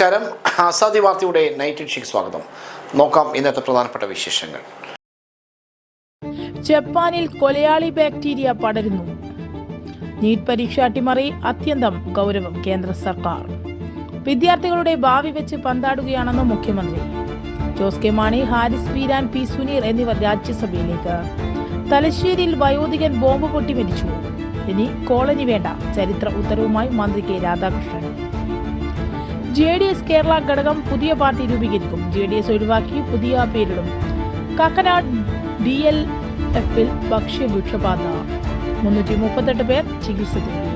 നമസ്കാരം. ആസാദി വാർത്തയുടെ നൈറ്റ് എഡിഷയ്ക്ക് സ്വാഗതം. നോക്കാം ഇന്നത്തെ പ്രധാനപ്പെട്ട വിശേഷങ്ങൾ. ജപ്പാനിൽ കൊലയാളി ബാക്ടീരിയ പടരുന്നു. നീറ്റ് പരീക്ഷ അട്ടിമറി അത്യന്തം ഗൗരവം കേന്ദ്ര സർക്കാർ. വിദ്യാർത്ഥികളുടെ ഭാവി വെച്ച് പന്താടുകയാണെന്ന് മുഖ്യമന്ത്രി. ജോസ് കെ മാണി ഹാരിസ് വീരാൻ പി സുനീർ എന്നിവർ രാജ്യസഭയിലേക്ക്. തലശ്ശേരിയിൽ വയോധികൻ ബോംബ് പൊട്ടി മരിച്ചു ഇനി കോളനി വേണ്ട ചരിത്ര ഉത്തരവുമായി മന്ത്രി K Radhakrishnan. J D S Kerala ഘടകം പുതിയ പാർട്ടി രൂപീകരിക്കും. ജെ ഡി എസ് ഒഴിവാക്കി പുതിയ പേരിടും. കാക്കനാട് ഡി എൽ എഫിൽ ഭക്ഷ്യവൃക്ഷബാധ. മുന്നൂറ്റി മുപ്പത്തെട്ട് പേർ ചികിത്സ തേടി.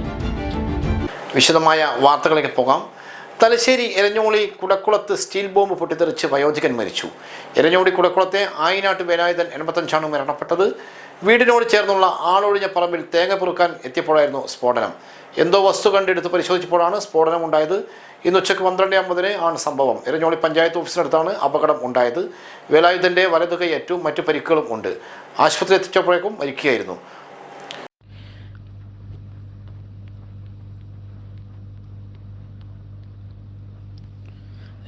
വിശദമായ വാർത്തകളിലേക്ക് പോകാം. തലശ്ശേരി എരഞ്ഞോളി കുടക്കുളത്ത് സ്റ്റീൽ ബോംബ് പൊട്ടിത്തെറിച്ച് വയോധികൻ മരിച്ചു. എരഞ്ഞോളി കുടക്കുളത്തെ ആയിനാട്ട് വേലായുധൻ എൺപത്തഞ്ചാണ് മരണപ്പെട്ടത്. വീടിനോട് ചേർന്നുള്ള ആളൊഴിഞ്ഞ പറമ്പിൽ തേങ്ങ പെറുക്കാൻ എത്തിയപ്പോഴായിരുന്നു സ്ഫോടനം. എന്തോ വസ്തു കണ്ടെടുത്ത് പരിശോധിച്ചപ്പോഴാണ് സ്ഫോടനം ഉണ്ടായത്. ഇന്ന് ഉച്ചയ്ക്ക് പന്ത്രണ്ട് അമ്പതിന് ആണ് സംഭവം. എരഞ്ഞോളി പഞ്ചായത്ത് ഓഫീസിനടുത്താണ് അപകടം ഉണ്ടായത്. വേലായുധന്റെ വലതു കൈയേറ്റും മറ്റു പരിക്കുകളും ഉണ്ട്. ആശുപത്രി എത്തിച്ചപ്പോഴേക്കും മരിക്കുകയായിരുന്നു.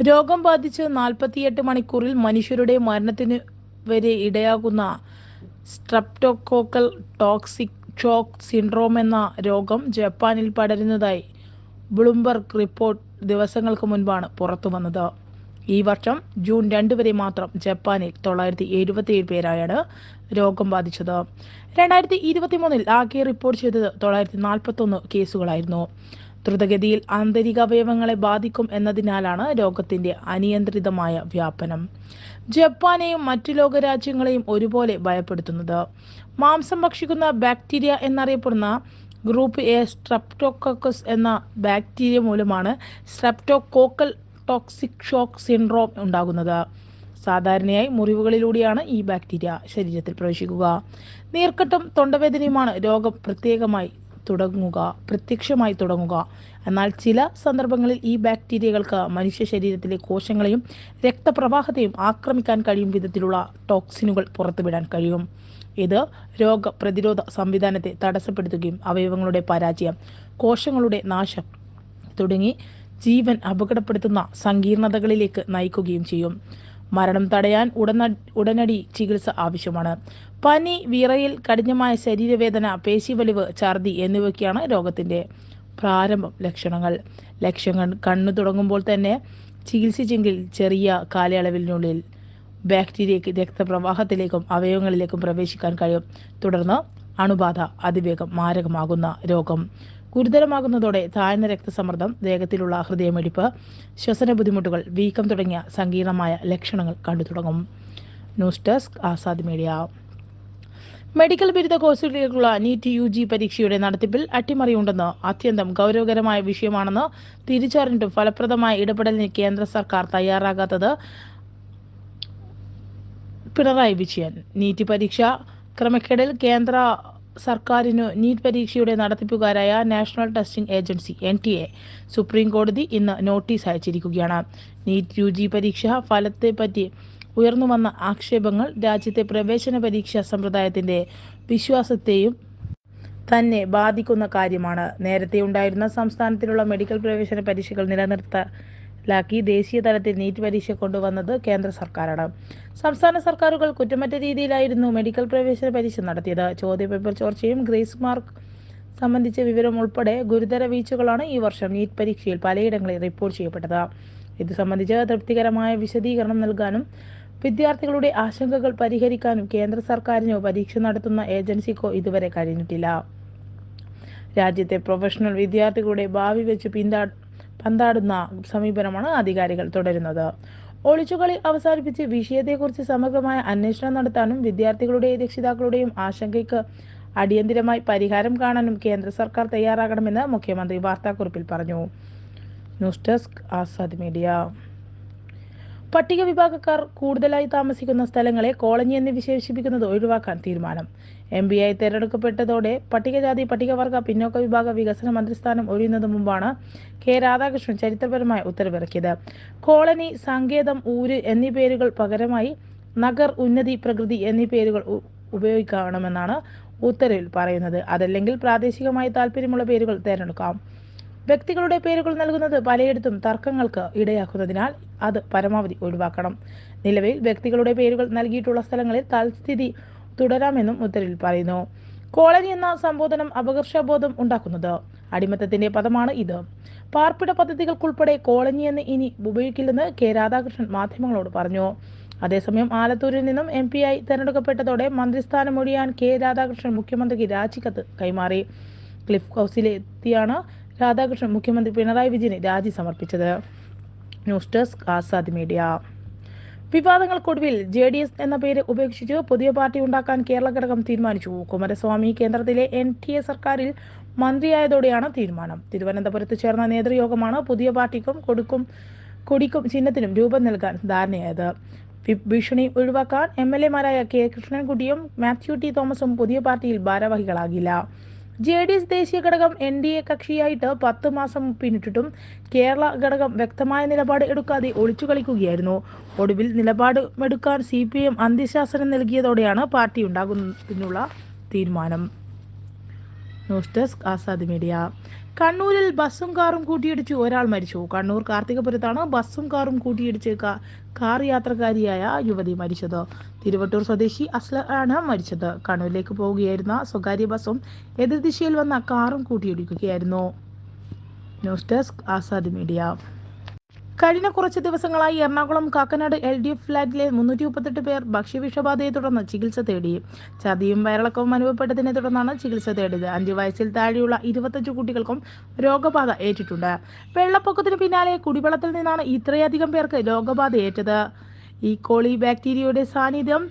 രോഗം ബാധിച്ച് നാൽപ്പത്തിയെട്ട് മണിക്കൂറിൽ മനുഷ്യരുടെ മരണത്തിന് വരെ ഇടയാകുന്ന സ്ട്രപ്റ്റോകോക്കൽ ടോക്സിക് ഷോക്ക് സിൻഡ്രോം എന്ന രോഗം ജപ്പാനിൽ പടരുന്നതായി ബ്ലൂംബർഗ് റിപ്പോർട്ട് ദിവസങ്ങൾക്ക് മുൻപാണ് പുറത്തു വന്നത് ഈ വർഷം ജൂൺ രണ്ട് വരെ മാത്രം ജപ്പാനിൽ തൊള്ളായിരത്തി എഴുപത്തിയേഴ് പേരായാണ് രോഗം ബാധിച്ചത്. രണ്ടായിരത്തി ഇരുപത്തി മൂന്നിൽ ആകെ റിപ്പോർട്ട് ചെയ്തത് തൊള്ളായിരത്തി നാൽപ്പത്തൊന്ന് കേസുകളായിരുന്നു. ദ്രുതഗതിയിൽ ആന്തരിക അവയവങ്ങളെ ബാധിക്കും എന്നതിനാലാണ് രോഗത്തിന്റെ അനിയന്ത്രിതമായ വ്യാപനം. ജപ്പാനെയും മറ്റു ലോകരാജ്യങ്ങളെയും ഒരുപോലെ ഭയപ്പെടുത്തുന്നത്. മാംസം ഭക്ഷിക്കുന്ന ബാക്ടീരിയ എന്നറിയപ്പെടുന്ന ഗ്രൂപ്പ് എ സ്ട്രപ്റ്റോക്കോക്കസ് എന്ന ബാക്ടീരിയ മൂലമാണ് സ്ട്രെപ്റ്റോകോക്കൽ ടോക്സിക് ഷോക്ക് സിൻഡ്രോം ഉണ്ടാകുന്നത്. സാധാരണയായി മുറിവുകളിലൂടെയാണ് ഈ ബാക്ടീരിയ ശരീരത്തിൽ പ്രവേശിക്കുക. നീർക്കെട്ടും തൊണ്ടവേദനയുമാണ് രോഗം പ്രത്യേകമായി തുടങ്ങുക പ്രത്യക്ഷമായി തുടങ്ങുക. എന്നാൽ ചില സന്ദർഭങ്ങളിൽ ഈ ബാക്ടീരിയകൾക്ക് മനുഷ്യ ശരീരത്തിലെ കോശങ്ങളെയും രക്തപ്രവാഹത്തെയും ആക്രമിക്കാൻ കഴിയും വിധത്തിലുള്ള ടോക്സിനുകൾ പുറത്തുവിടാൻ കഴിയും. ഇത് രോഗപ്രതിരോധ സംവിധാനത്തെ തടസ്സപ്പെടുത്തുകയും അവയവങ്ങളുടെ പരാജയം കോശങ്ങളുടെ നാശം തുടങ്ങി ജീവൻ അപകടപ്പെടുത്തുന്ന സങ്കീർണതകളിലേക്ക് നയിക്കുകയും ചെയ്യും. മരണം തടയാൻ ഉടന ഉടനടി ചികിത്സ ആവശ്യമാണ്. പനി വിറയിൽ കഠിനമായ ശരീരവേദന പേശിവലിവ് ഛർദി എന്നിവയൊക്കെയാണ് രോഗത്തിന്റെ പ്രാരംഭ ലക്ഷണങ്ങൾ. ലക്ഷങ്ങൾ കണ്ണു തുടങ്ങുമ്പോൾ തന്നെ ചികിത്സിച്ചെങ്കിൽ ചെറിയ കാലയളവിനുള്ളിൽ ബാക്ടീരിയയ്ക്ക് രക്തപ്രവാഹത്തിലേക്കും അവയവങ്ങളിലേക്കും പ്രവേശിക്കാൻ കഴിയും. തുടർന്ന് അണുബാധ അതിവേഗം മാരകമാകുന്ന രോഗം. ഗുരുതരമാകുന്നതോടെ താഴ്ന്ന രക്തസമ്മർദ്ദം വേഗത്തിലുള്ള ഹൃദയമിടിപ്പ് ശ്വസന ബുദ്ധിമുട്ടുകൾ വീക്കം തുടങ്ങിയ സങ്കീർണമായ ലക്ഷണങ്ങൾ കണ്ടു തുടങ്ങും. News desk Azad media. Medical ബിരുദ കോഴ്സുകളിലേക്കുള്ള നീറ്റ് യു ജി പരീക്ഷയുടെ നടത്തിപ്പിൽ അട്ടിമറിയുണ്ടെന്ന് അത്യന്തം ഗൗരവകരമായ വിഷയമാണെന്ന് തിരിച്ചറിഞ്ഞിട്ടും ഫലപ്രദമായ ഇടപെടലിന് കേന്ദ്ര സർക്കാർ തയ്യാറാകാത്തത് പിണറായി വിജയൻ. നീറ്റ് പരീക്ഷ ക്രമക്കേടിൽ കേന്ദ്ര സർക്കാരിനു നീറ്റ് പരീക്ഷയുടെ നടത്തിപ്പുകാരായ national testing agency N T A supreme കോടതി ഇന്ന് നോട്ടീസ് അയച്ചിരിക്കുകയാണ്. നീറ്റ് യു ജി പരീക്ഷ ഫലത്തെപ്പറ്റി ഉയർന്നു വന്ന ആക്ഷേപങ്ങൾ രാജ്യത്തെ പ്രവേശന പരീക്ഷാ സമ്പ്രദായത്തിന്റെ വിശ്വാസത്തെയും തന്നെ ബാധിക്കുന്ന കാര്യമാണ്. നേരത്തെ ഉണ്ടായിരുന്ന സംസ്ഥാനത്തിലുള്ള മെഡിക്കൽ പ്രവേശന പരീക്ഷകൾ നിലനിർത്തലാക്കി ദേശീയ തലത്തിൽ നീറ്റ് പരീക്ഷ കൊണ്ടുവന്നത് കേന്ദ്ര സർക്കാരാണ്. സംസ്ഥാന സർക്കാരുകൾ കുറ്റമറ്റ രീതിയിലായിരുന്നു മെഡിക്കൽ പ്രവേശന പരീക്ഷ നടത്തിയത്. ചോദ്യപേപ്പർ ചോർച്ചയും ഗ്രേസ് മാർക്ക് സംബന്ധിച്ച വിവരം ഉൾപ്പെടെ ഗുരുതര വീഴ്ചകളാണ് ഈ വർഷം നീറ്റ് പരീക്ഷയിൽ പലയിടങ്ങളിൽ റിപ്പോർട്ട് ചെയ്യപ്പെട്ടത്. ഇത് സംബന്ധിച്ച് തൃപ്തികരമായ വിശദീകരണം നൽകാനും വിദ്യാർത്ഥികളുടെ ആശങ്കകൾ പരിഹരിക്കാനും കേന്ദ്ര സർക്കാരിനോ പരീക്ഷ നടത്തുന്ന ഏജൻസിക്കോ ഇതുവരെ കഴിഞ്ഞിട്ടില്ല. രാജ്യത്തെ പ്രൊഫഷണൽ വിദ്യാർത്ഥികളുടെ ഭാവി വെച്ച് പിന്താ പന്താടുന്ന സമീപനമാണ് അധികാരികൾ തുടരുന്നത്. ഒളിച്ചുകളി അവസാനിപ്പിച്ച് വിഷയത്തെക്കുറിച്ച് സമഗ്രമായ അന്വേഷണം നടത്താനും വിദ്യാർത്ഥികളുടെയും രക്ഷിതാക്കളുടെയും ആശങ്കയ്ക്ക് അടിയന്തിരമായി പരിഹാരം കാണാനും കേന്ദ്ര സർക്കാർ തയ്യാറാകണമെന്ന് മുഖ്യമന്ത്രി വാർത്താക്കുറിപ്പിൽ പറഞ്ഞു. News desk Azad media. പട്ടിക വിഭാഗക്കാർ കൂടുതലായി താമസിക്കുന്ന സ്ഥലങ്ങളെ കോളനി എന്ന് വിശേഷിപ്പിക്കുന്നത് ഒഴിവാക്കാൻ തീരുമാനം. എം പി ആയി തെരഞ്ഞെടുക്കപ്പെട്ടതോടെ പട്ടികജാതി പട്ടികവർഗ പിന്നോക്ക വിഭാഗ വികസന മന്ത്രിസ്ഥാനം ഒഴിയുന്നതിന് മുമ്പാണ് കെ രാധാകൃഷ്ണൻ ചരിത്രപരമായ ഉത്തരവിറക്കിയത്. കോളനി സങ്കേതം ഊര് എന്നീ പേരുകൾ പകരമായി നഗർ ഉന്നതി പ്രകൃതി എന്നീ പേരുകൾ ഉപയോഗിക്കണമെന്നാണ് ഉത്തരവിൽ പറയുന്നത്. അതല്ലെങ്കിൽ പ്രാദേശികമായി താല്പര്യമുള്ള പേരുകൾ തിരഞ്ഞെടുക്കാം. വ്യക്തികളുടെ പേരുകൾ നൽകുന്നത് പലയിടത്തും തർക്കങ്ങൾക്ക് ഇടയാക്കുന്നതിനാൽ അത് പരമാവധി ഒഴിവാക്കണം. നിലവിൽ വ്യക്തികളുടെ പേരുകൾ നൽകിയിട്ടുള്ള സ്ഥലങ്ങളിൽ തൽസ്ഥിതി തുടരാമെന്നും ഉത്തരവിൽ പറയുന്നു. കോളനി എന്ന സംബോധനം അപകർഷബോധം ഉണ്ടാക്കുന്നത്. അടിമത്തത്തിന്റെ പദമാണ് ഇത്. പാർപ്പിട പദ്ധതികൾക്കുൾപ്പെടെ കോളനി എന്ന് ഇനി ഉപയോഗിക്കില്ലെന്ന് കെ രാധാകൃഷ്ണൻ മാധ്യമങ്ങളോട് പറഞ്ഞു. അതേസമയം ആലത്തൂരിൽ നിന്നും എം പി ആയി തെരഞ്ഞെടുക്കപ്പെട്ടതോടെ മന്ത്രിസ്ഥാനം ഒഴിയാൻ കെ രാധാകൃഷ്ണൻ മുഖ്യമന്ത്രിക്ക് രാജിക്കത്ത് കൈമാറി. ക്ലിഫ് ഹൗസിലെത്തിയാണ് രാധാകൃഷ്ണൻ മുഖ്യമന്ത്രി പിണറായി വിജയന് രാജി സമർപ്പിച്ചത്. News desk Azad media. വിവാദങ്ങൾക്കൊടുവിൽ J D S എന്ന പേര് ഉപേക്ഷിച്ച് പുതിയ പാർട്ടി ഉണ്ടാക്കാൻ കേരള ഘടകം തീരുമാനിച്ചു. കുമാരസ്വാമി കേന്ദ്രത്തിലെ എൻ ടി എ സർക്കാരിൽ മന്ത്രിയായതോടെയാണ് തീരുമാനം. തിരുവനന്തപുരത്ത് ചേർന്ന നേതൃയോഗമാണ് പുതിയ പാർട്ടിക്കും കൊടുക്കും കൊടിക്കും ചിഹ്നത്തിനും രൂപം നൽകാൻ ധാരണയായത്. ഭീഷണി ഒഴിവാക്കാൻ എം എൽ എമാരായ കെ കൃഷ്ണൻകുട്ടിയും മാത്യു ടി തോമസും പുതിയ പാർട്ടിയിൽ ഭാരവാഹികളാകില്ല. ജെ ഡി എസ് ദേശീയ ഘടകം എൻ ഡി എ കക്ഷിയായിട്ട് പത്ത് മാസം പിന്നിട്ടിട്ടും കേരള ഘടകം വ്യക്തമായ നിലപാട് എടുക്കാതെ ഒളിച്ചു കളിക്കുകയായിരുന്നു. ഒടുവിൽ നിലപാട് എടുക്കാൻ സി പി എം അന്ത്യശാസനം നൽകിയതോടെയാണ് പാർട്ടി ഉണ്ടാകുന്നതിനുള്ള തീരുമാനം. News desk Azad media. കണ്ണൂരിൽ ബസ്സും കാറും കൂട്ടിയിടിച്ച് ഒരാൾ മരിച്ചു. കണ്ണൂർ കാർത്തികപുരത്താണ് ബസ്സും കാറും കൂട്ടിയിടിച്ച് കാർ യാത്രക്കാരിയായ യുവതി മരിച്ചത്. തിരുവട്ടൂർ സ്വദേശി അസ്ല ആണ് മരിച്ചത്. കണ്ണൂരിലേക്ക് പോവുകയായിരുന്ന സ്വകാര്യ ബസ്സും എതിർദിശയിൽ വന്ന കാറും കൂട്ടിയിടിക്കുകയായിരുന്നു. News desk Azad media. കഴിഞ്ഞ കുറച്ച് ദിവസങ്ങളായി Ernakulam Kakkanad L D F ഫ്ലാറ്റിലെ മുന്നൂറ്റി മുപ്പത്തെട്ട് പേർ ഭക്ഷ്യവിഷബാധയെ തുടർന്ന് ചികിത്സ തേടി. ചതിയും വയറിളക്കവും അനുഭവപ്പെട്ടതിനെ തുടർന്നാണ് ചികിത്സ തേടിയത്. അഞ്ചു വയസ്സിൽ താഴെയുള്ള ഇരുപത്തഞ്ച് കുട്ടികൾക്കും രോഗബാധ ഏറ്റിട്ടുണ്ട്. വെള്ളപ്പൊക്കത്തിന് പിന്നാലെ കുടിവെള്ളത്തിൽ നിന്നാണ് ഇത്രയധികം പേർക്ക് രോഗബാധ ഏറ്റത്. ഈ കോളി ബാക്ടീരിയയുടെ സാന്നിധ്യം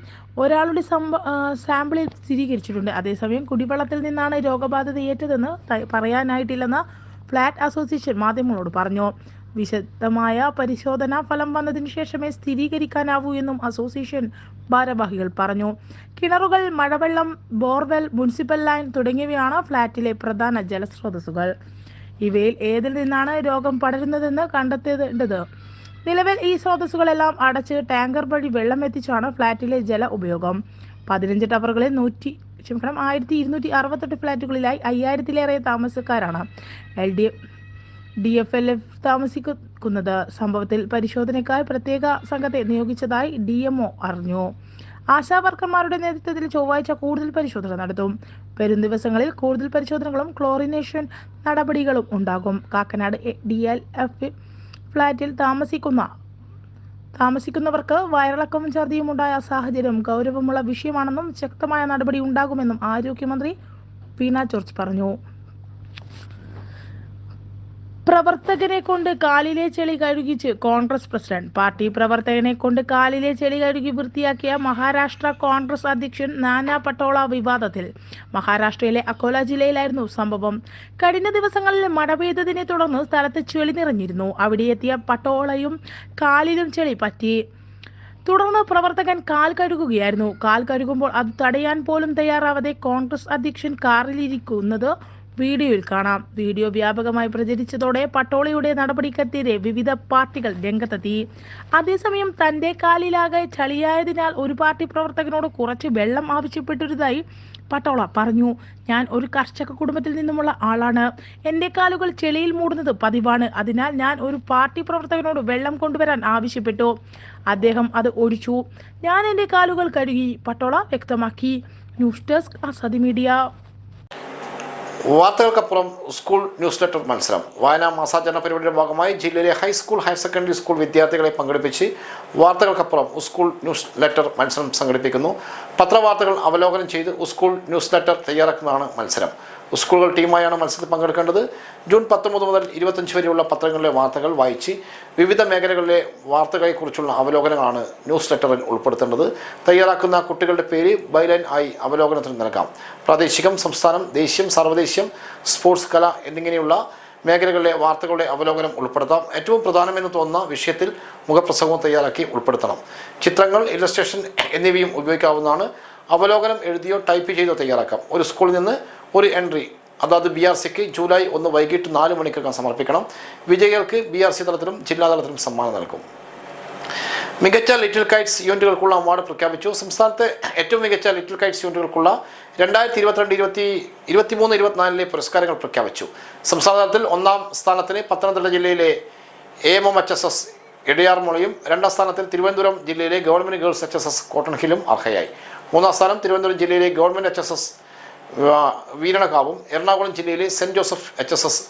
ഒരാളുടെ സാമ്പിളിൽ സ്ഥിരീകരിച്ചിട്ടുണ്ട്. അതേസമയം കുടിവെള്ളത്തിൽ നിന്നാണ് രോഗബാധ ഏറ്റതെന്ന് പറയാനായിട്ടില്ലെന്ന് ഫ്ലാറ്റ് അസോസിയേഷൻ മാധ്യമങ്ങളോട് പറഞ്ഞു. വിശദമായ പരിശോധനാ ഫലം വന്നതിന് ശേഷമേ സ്ഥിരീകരിക്കാനാവൂ എന്നും അസോസിയേഷൻ ഭാരവാഹികൾ പറഞ്ഞു. കിണറുകൾ മഴവെള്ളം ബോർവെൽ മുനിസിപ്പൽ ലൈൻ തുടങ്ങിയവയാണ് ഫ്ളാറ്റിലെ പ്രധാന ജലസ്രോതസ്സുകൾ. ഇവയിൽ ഏതിൽ നിന്നാണ് രോഗം പടരുന്നതെന്ന് കണ്ടെത്തേണ്ടത്? നിലവിൽ ഈ സ്രോതസ്സുകളെല്ലാം അടച്ച് ടാങ്കർ വഴി വെള്ളം എത്തിച്ചാണ് ഫ്ളാറ്റിലെ ജല ഉപയോഗം. പതിനഞ്ച് ടവറുകളിൽ നൂറ്റി ക്ഷമിക്കണം ആയിരത്തി ഇരുന്നൂറ്റി അറുപത്തെട്ട് ഫ്ളാറ്റുകളിലായി അയ്യായിരത്തിലേറെ താമസക്കാരാണ്. L D D F L F താമസിക്കുന്നത് സംഭവത്തിൽ പരിശോധനയ്ക്കായി പ്രത്യേക സംഘത്തെ നിയോഗിച്ചതായി ഡി എം ഒ അറിഞ്ഞു. ആശാവർക്കർമാരുടെ നേതൃത്വത്തിൽ ചൊവ്വാഴ്ച കൂടുതൽ പരിശോധന നടത്തും. വരും ദിവസങ്ങളിൽ കൂടുതൽ പരിശോധനകളും ക്ലോറിനേഷൻ നടപടികളും ഉണ്ടാകും. കാക്കനാട് ഡി എൽ എഫ് ഫ്ളാറ്റിൽ താമസിക്കുന്ന താമസിക്കുന്നവർക്ക് വയറിളക്കവും ഛർദിയും ഉണ്ടായ സാഹചര്യം ഗൗരവമുള്ള വിഷയമാണെന്നും ശക്തമായ നടപടി ഉണ്ടാകുമെന്നും ആരോഗ്യമന്ത്രി വീണ ജോർജ് പറഞ്ഞു. പ്രവർത്തകനെ കൊണ്ട് കാലിലെ ചെളി കഴുകിച്ച് കോൺഗ്രസ് പ്രസിഡന്റ്. പാർട്ടി പ്രവർത്തകനെ കൊണ്ട് കാലിലെ ചെളി കഴുകി വൃത്തിയാക്കിയ മഹാരാഷ്ട്ര കോൺഗ്രസ് അധ്യക്ഷൻ നാനാ പട്ടോള വിവാദത്തിൽ. മഹാരാഷ്ട്രയിലെ അക്കോല ജില്ലയിലായിരുന്നു സംഭവം. കഴിഞ്ഞ ദിവസങ്ങളിൽ മഴ പെയ്തതിനെ തുടർന്ന് സ്ഥലത്ത് ചെളി നിറഞ്ഞിരുന്നു. അവിടെ എത്തിയ പട്ടോളയും കാലിലും ചെളി പറ്റി. തുടർന്ന് പ്രവർത്തകൻ കാൽ കഴുകുകയായിരുന്നു. കാൽ കഴുകുമ്പോൾ അത് തടയാൻ പോലും തയ്യാറാവാതെ കോൺഗ്രസ് അധ്യക്ഷൻ കാറിലിരിക്കുന്നത് വീഡിയോയിൽ കാണാം. വീഡിയോ വ്യാപകമായി പ്രചരിച്ചതോടെ പട്ടോളിയുടെ നടപടിക്കെതിരെ വിവിധ പാർട്ടികൾ രംഗത്തെത്തി. അതേസമയം തന്റെ കാലിലാകെ ചളിയായതിനാൽ ഒരു പാർട്ടി പ്രവർത്തകനോട് കുറച്ച് വെള്ളം ആവശ്യപ്പെട്ടിരുന്നതായി പട്ടോള പറഞ്ഞു. ഞാൻ ഒരു കർഷക കുടുംബത്തിൽ നിന്നുമുള്ള ആളാണ്. എന്റെ കാലുകൾ ചെളിയിൽ മൂടുന്നത് പതിവാണ്. അതിനാൽ ഞാൻ ഒരു പാർട്ടി പ്രവർത്തകനോട് വെള്ളം കൊണ്ടുവരാൻ ആവശ്യപ്പെട്ടു. അദ്ദേഹം അത് ഒഴിച്ചു. ഞാൻ എന്റെ കാലുകൾ കഴുകി പട്ടോള വ്യക്തമാക്കി. ന്യൂസ് ഡെസ്ക് അസതി മീഡിയ. വാർത്തകൾക്കപ്പുറം സ്കൂൾ ന്യൂസ് ലെറ്റർ മത്സരം. വായനാ മാസാചരണ പരിപാടിയുടെ ഭാഗമായി ജില്ലയിലെ ഹൈസ്കൂൾ ഹയർ സെക്കൻഡറി സ്കൂൾ വിദ്യാർത്ഥികളെ പങ്കെടുപ്പിച്ച് വാർത്തകൾക്കപ്പുറം സ്കൂൾ ന്യൂസ് ലെറ്റർ മത്സരം സംഘടിപ്പിക്കുന്നു. പത്രവാർത്തകൾ അവലോകനം ചെയ്ത് സ്കൂൾ ന്യൂസ് ലെറ്റർ തയ്യാറാക്കുന്നതാണ് മത്സരം. സ്കൂളുകൾ ടീമായാണ് മത്സരത്തിൽ പങ്കെടുക്കേണ്ടത്. ജൂൺ പത്തൊമ്പത് മുതൽ ഇരുപത്തഞ്ച് വരെയുള്ള പത്രങ്ങളിലെ വാർത്തകൾ വായിച്ച് വിവിധ മേഖലകളിലെ വാർത്തകളെക്കുറിച്ചുള്ള അവലോകനങ്ങളാണ് ന്യൂസ് ലെറ്ററിൽ ഉൾപ്പെടുത്തേണ്ടത്. തയ്യാറാക്കുന്ന കുട്ടികളുടെ പേര് ബൈലൈൻ ആയി അവലോകനത്തിന് നൽകാം. പ്രാദേശികം സംസ്ഥാനം ദേശീയം സർവദേശീയം സ്പോർട്സ് കല എന്നിങ്ങനെയുള്ള മേഖലകളിലെ വാർത്തകളുടെ അവലോകനം ഉൾപ്പെടുത്താം. ഏറ്റവും പ്രധാനമെന്ന് തോന്നുന്ന വിഷയത്തിൽ മുഖപ്രസംഗവും തയ്യാറാക്കി ഉൾപ്പെടുത്തണം. ചിത്രങ്ങൾ ഇല്ലസ്ട്രേഷൻ എന്നിവയും ഉപയോഗിക്കാവുന്നതാണ്. അവലോകനം എഴുതിയോ ടൈപ്പ് ചെയ്തോ തയ്യാറാക്കാം. ഒരു സ്കൂളിൽ നിന്ന് ഒരു എൻട്രി അതായത് ബി ആർ സിക്ക് ജൂലൈ ഒന്ന് വൈകിട്ട് നാല് മണിക്കകം സമർപ്പിക്കണം. വിജയികൾക്ക് ബി ആർ സി തലത്തിലും ജില്ലാ തലത്തിലും സമ്മാനം നൽകും. മികച്ച ലിറ്റിൽ കൈറ്റ്സ് യൂണിറ്റുകൾക്കുള്ള അവാർഡ് പ്രഖ്യാപിച്ചു. സംസ്ഥാനത്തെ ഏറ്റവും മികച്ച ലിറ്റിൽ കൈറ്റ്സ് യൂണിറ്റുകൾക്കുള്ള രണ്ടായിരത്തി ഇരുപത്തിരണ്ട് ഇരുപത്തി ഇരുപത്തിമൂന്ന് ഇരുപത്തിനാലിലെ പുരസ്കാരങ്ങൾ പ്രഖ്യാപിച്ചു. സംസ്ഥാന തലത്തിൽ ഒന്നാം സ്ഥാനത്തിന് പത്തനംതിട്ട ജില്ലയിലെ A M M H S S ഇടയാർമുളയും രണ്ടാം സ്ഥാനത്തിൽ തിരുവനന്തപുരം ജില്ലയിലെ government girls H S S cotton ഹില്ലും അർഹയായി. മൂന്നാം സ്ഥാനം തിരുവനന്തപുരം ജില്ലയിലെ ഗവൺമെന്റ് എച്ച് എസ് എസ് വീരണകാവും എറണാകുളം ജില്ലയിലെ saint Joseph H S S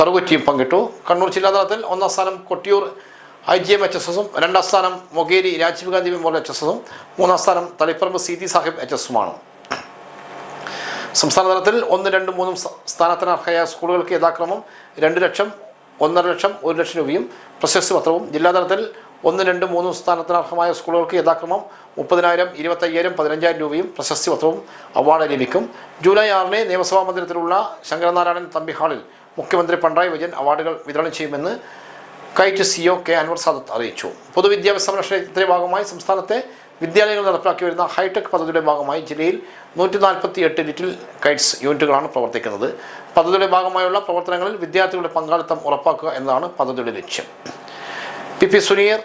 കറുകുറ്റിയും പങ്കിട്ടു. കണ്ണൂർ ജില്ലാതലത്തിൽ ഒന്നാം സ്ഥാനം Kottiyoor I G M H S എസും രണ്ടാം സ്ഥാനം Mokeri Rajiv Gandhi memorial H S എസും മൂന്നാം സ്ഥാനം തളിപ്പറമ്പ് സീതി സാഹിബ് എച്ച് എസുമാണ്. സംസ്ഥാന തലത്തിൽ ഒന്ന് രണ്ട് മൂന്നും സ്ഥാ- സ്ഥാനത്തിന് അർഹയായ സ്കൂളുകൾക്ക് യഥാക്രമം രണ്ട് ലക്ഷം ഒന്നര ലക്ഷം ഒരു ലക്ഷം രൂപയും പ്രശസ്തി പത്രവും. ജില്ലാതലത്തിൽ ഒന്ന് രണ്ട് മൂന്നും സ്ഥാനത്തിന് അർഹമായ സ്കൂളുകൾക്ക് യഥാക്രമം മുപ്പതിനായിരം ഇരുപത്തയ്യായിരം പതിനഞ്ചായിരം രൂപയും പ്രശസ്തി പത്രവും അവാർഡ് ലഭിക്കും. ജൂലൈ ആറിന് നിയമസഭാ മന്ദിരത്തിലുള്ള ശങ്കരനാരായണൻ തമ്പി ഹാളിൽ മുഖ്യമന്ത്രി പിണറായി വിജയൻ അവാർഡുകൾ വിതരണം ചെയ്യുമെന്ന് KITE CEO K Anvar Sadath അറിയിച്ചു. പൊതുവിദ്യാഭ്യാസ സംരക്ഷണത്തിന്റെ ഭാഗമായി സംസ്ഥാനത്തെ വിദ്യാലയങ്ങൾ നടപ്പിലാക്കി വരുന്ന ഹൈടെക് പദ്ധതിയുടെ ഭാഗമായി ജില്ലയിൽ നൂറ്റി നാൽപ്പത്തി എട്ട് ലിറ്റിൽ കൈറ്റ്സ് യൂണിറ്റുകളാണ് പ്രവർത്തിക്കുന്നത്. പദ്ധതിയുടെ ഭാഗമായുള്ള പ്രവർത്തനങ്ങളിൽ വിദ്യാർത്ഥികളുടെ പങ്കാളിത്തം ഉറപ്പാക്കുക എന്നതാണ് പദ്ധതിയുടെ ലക്ഷ്യം. P P Suneer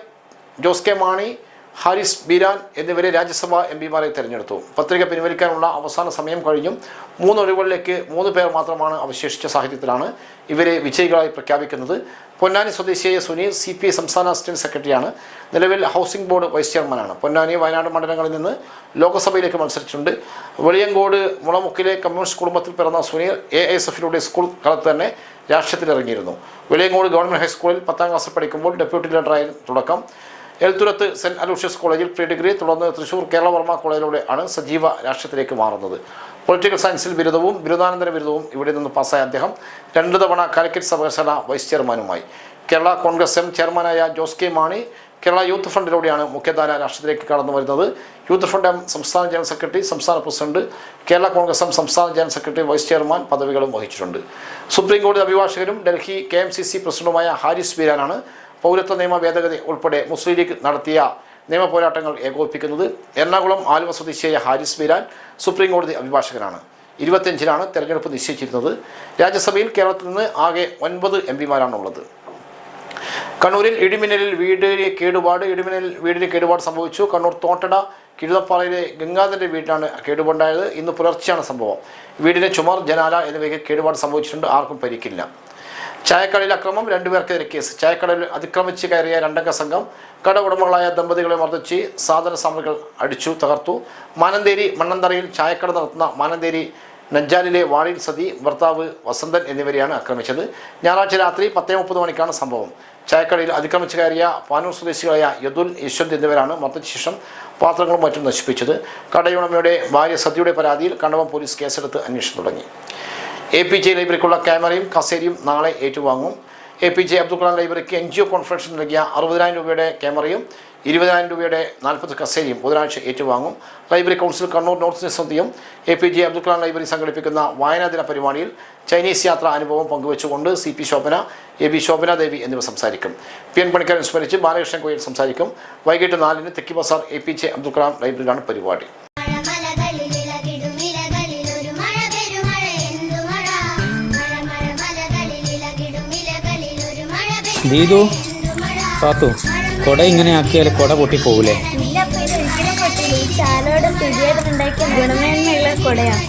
Jose K Mani Haris Beeran എന്നിവരെ രാജ്യസഭാ എം പിമാരെ തെരഞ്ഞെടുത്തു. പത്രിക പിൻവലിക്കാനുള്ള അവസാന സമയം കഴിഞ്ഞും മൂന്ന് ഒഴിവുകളിലേക്ക് മൂന്ന് പേർ മാത്രമാണ് അവശേഷിച്ച സാഹചര്യത്തിലാണ് ഇവരെ വിജയികളായി പ്രഖ്യാപിക്കുന്നത്. പൊന്നാനി സ്വദേശിയായ സുനീർ സി പി സംസ്ഥാന അസിസ്റ്റന്റ് സെക്രട്ടറിയാണ്. നിലവിൽ ഹൗസിംഗ് ബോർഡ് വൈസ് ചെയർമാനാണ്. പൊന്നാനി വയനാട് മണ്ഡലങ്ങളിൽ നിന്ന് ലോക്സഭയിലേക്ക് മത്സരിച്ചിട്ടുണ്ട്. വെളിയങ്കോട് മുളമുക്കിലെ കമ്മ്യൂണിസ്റ്റ് കുടുംബത്തിൽ പിറന്ന സുനീർ എ എസ് എഫിലൂടെ സ്കൂൾ കാലത്ത് തന്നെ രാഷ്ട്രീയത്തിലിറങ്ങിയിരുന്നു. വെളിയങ്കോട് ഗവൺമെന്റ് ഹൈസ്കൂളിൽ പത്താം ക്ലാസ് പഠിക്കുമ്പോൾ ഡെപ്യൂട്ടി ലീഡറായി തുടക്കം. എൽത്തുരത്ത് സെന്റ് അലൂഷ്യസ് കോളേജിൽ പ്രീ ഡിഗ്രി തുടർന്ന് തൃശൂർ കേരളവർമ്മ കോളേജിലൂടെ ആണ് സജീവ രാഷ്ട്രീയത്തിലേക്ക് മാറുന്നത്. പൊളിറ്റിക്കൽ സയൻസിൽ ബിരുദവും ബിരുദാനന്തര ബിരുദവും ഇവിടെ നിന്ന് പാസ്സായ അദ്ദേഹം രണ്ട് തവണ കാലിക്കറ്റ് സർവകലാശാല വൈസ് ചെയർമാനുമായി കേരള കോൺഗ്രസ് എം ചെയർമാനായ ജോസ് കെ മാണി കേരള യൂത്ത് ഫണ്ടിലൂടെയാണ് മുഖ്യധാര രാഷ്ട്രീയത്തിലേക്ക് കടന്നു വരുന്നത്. യൂത്ത് ഫണ്ട് എം സംസ്ഥാന ജനറൽ സെക്രട്ടറി സംസ്ഥാന പ്രസിഡന്റ് കേരള കോൺഗ്രസ് എം സംസ്ഥാന ജനറൽ സെക്രട്ടറി വൈസ് ചെയർമാൻ പദവികളും വഹിച്ചിട്ടുണ്ട്. സുപ്രീം കോടതി അഭിഭാഷകരും Delhi K M C C പ്രസിഡന്റുമായ ഹാരിസ് ബീരാനാണ് പൗരത്വ നിയമ ഭേദഗതി ഉൾപ്പെടെ മുസ്ലിം ലീഗ് നടത്തിയ നിയമ പോരാട്ടങ്ങൾ ഏകോപിപ്പിക്കുന്നത് എറണാകുളം ആലുവ സ്വദേശിയായ ഹാരിസ് ബീരാൻ സുപ്രീം കോടതി അഭിഭാഷകനാണ്. ഇരുപത്തിയഞ്ചിനാണ് തെരഞ്ഞെടുപ്പ് നിശ്ചയിച്ചിരുന്നത്. രാജ്യസഭയിൽ കേരളത്തിൽ നിന്ന് ആകെ ഒൻപത് എം പിമാരാണുള്ളത്. കണ്ണൂരിൽ ഇടിമിന്നലിൽ വീടിന് കേടുപാട് ഇടിമിന്നലിൽ വീടിന് കേടുപാട് സംഭവിച്ചു. കണ്ണൂർ തോട്ടട കിഴുതപ്പാറയിലെ ഗംഗാധരന്റെ വീട്ടിലാണ് കേടുപാടുണ്ടായത്. ഇന്ന് പുലർച്ചെയാണ് സംഭവം. വീടിന് ചുമർ ജനാല എന്നിവയ്ക്ക് കേടുപാട് സംഭവിച്ചിട്ടുണ്ട്. ആർക്കും പരിക്കില്ല. ചായക്കടയിൽ അക്രമം രണ്ടുപേർക്കെതിരെ കേസ്. ചായക്കടയിൽ അതിക്രമിച്ച് കയറിയ രണ്ടംഗ സംഘം കട ഉടമകളായ ദമ്പതികളെ മർദ്ദിച്ച് സാധന സാമഗ്രികൾ അടിച്ചു തകർത്തു. മാനന്തേരി മണ്ണന്തറയിൽ ചായക്കട നടത്തുന്ന മാനന്തേരി നഞ്ചാലിലെ വാടിയിൽ സതി ഭർത്താവ് വസന്തൻ എന്നിവരെയാണ് ആക്രമിച്ചത്. ഞായറാഴ്ച രാത്രി പത്തേ മുപ്പത് മണിക്കാണ് സംഭവം. ചായക്കടയിൽ അതിക്രമിച്ച് കയറിയ പാനൂർ സ്വദേശികളായ യദുൽ യശ്വന്ത് എന്നിവരാണ് മർദ്ദിച്ച ശേഷം പാത്രങ്ങളും മറ്റും നശിപ്പിച്ചത്. കടയുടമയുടെ ഭാര്യ സതിയുടെ പരാതിയിൽ കണ്ടവം പോലീസ് കേസെടുത്ത് അന്വേഷണം തുടങ്ങി. എ പി ജെ ലൈബ്രറിക്കുള്ള ക്യാമറയും കസേരയും നാളെ ഏറ്റുവാങ്ങും. A P J Abdul Kalam ലൈബ്രറിക്ക് N G O കോൺഫറൻസിൽ നൽകിയ അറുപതിനായിരം രൂപയുടെ ക്യാമറയും ഇരുപതിനായിരം രൂപയുടെ നാൽപ്പത് കസേരയും ബുധനാഴ്ച ഏറ്റുവാങ്ങും. ലൈബ്രറി കൗൺസിൽ കണ്ണൂർ നോർത്ത് സമിതിയും A P J Abdul Kalam library സംഘടിപ്പിക്കുന്ന വായനാ ദിന പരിപാടിയിൽ ചൈനീസ് യാത്ര അനുഭവം പങ്കുവച്ചുകൊണ്ട് C P Shobhana A B Shobhana Devi എന്നിവർ സംസാരിക്കും. പി എൻ പണിക്കർ അനുസ്മരിച്ച് ബാലകൃഷ്ണൻ കോയിൽ സംസാരിക്കും. വൈകിട്ട് നാലിന് Thekki Bazar A P J Abdul Kalam ലൈബ്രറിയിലാണ് പരിപാടി. ദീദു പാത്തു കൊട ഇങ്ങനെ ആക്കിയാൽ കൊട പൊട്ടിപ്പോകൂലേ? ഇല്ല ഇത് ഒരിക്കലും പറ്റില്ല ഈ ചാലോടെ സ്ഥിതിയായിട്ട് ഉണ്ടാക്കിയ ഗുണമേന്മയുള്ള കൊടയാണ്